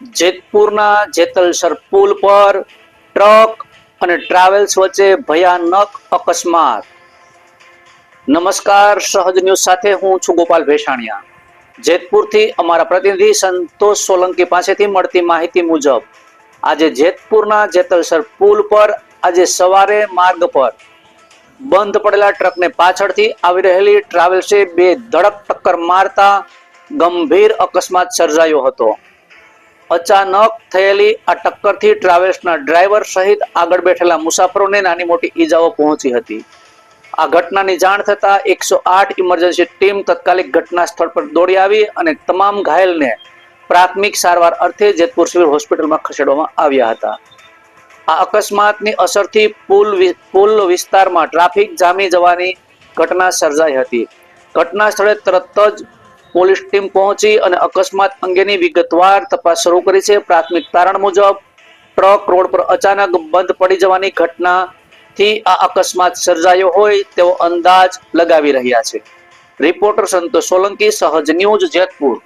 જેતપુરના જેતલસર પુલ પર ટ્રક અને ટ્રાવેલ્સ વચ્ચે ભયાનક અકસ્માત. નમસ્કાર, સહજ ન્યૂઝ સાથે હું છું ગોપાલ ભેસાણિયા. જેતપુરથી અમારા પ્રતિનિધિ સંતોષ સોલંકી પાસેથી મળતી માહિતી મુજબ, આજે જેતપુરના જેતલસર પુલ પર આજે સવારે માર્ગ પર બંધ પડેલા ટ્રકને પાછળથી આવી રહેલી ટ્રાવેલ્સે બે ધડક ટક્કર મારતા ગંભીર અકસ્માત સર્જાયો હતો. અચાનક થયેલી આ ટક્કરથી ટ્રાવેલ્સના ડ્રાઈવર સહિત આગળ બેઠેલા મુસાફરોને નાની મોટી ઈજાઓ પહોંચી હતી. આ ઘટનાની જાણ થતાં એકસો આઠ ઇમરજન્સી ટીમ તત્કાલિક ઘટના સ્થળ પર દોડી આવી અને તમામ ઘાયલને પ્રાથમિક સારવાર અર્થે જેતપુર સિવિલ હોસ્પિટલમાં ખસેડવામાં આવ્યા હતા. આ અકસ્માતની અસરથી પુલ પુલ વિસ્તારમાં ટ્રાફિક જામી જવાની ઘટના સર્જાઈ હતી. ઘટના સ્થળે તરત જ પોલીસ ટીમ પહોંચી અને અકસ્માત અંગેની વિગતવાર તપાસ શરૂ કરી છે. પ્રાથમિક તારણ મુજબ, ટ્રક રોડ પર અચાનક બંધ પડી જવાની ઘટનાથી આ અકસ્માત સર્જાયો હોય તેવો અંદાજ લગાવી રહ્યા છે. રિપોર્ટર સંતોષ સોલંકી, સહજ ન્યૂઝ જેતપુર.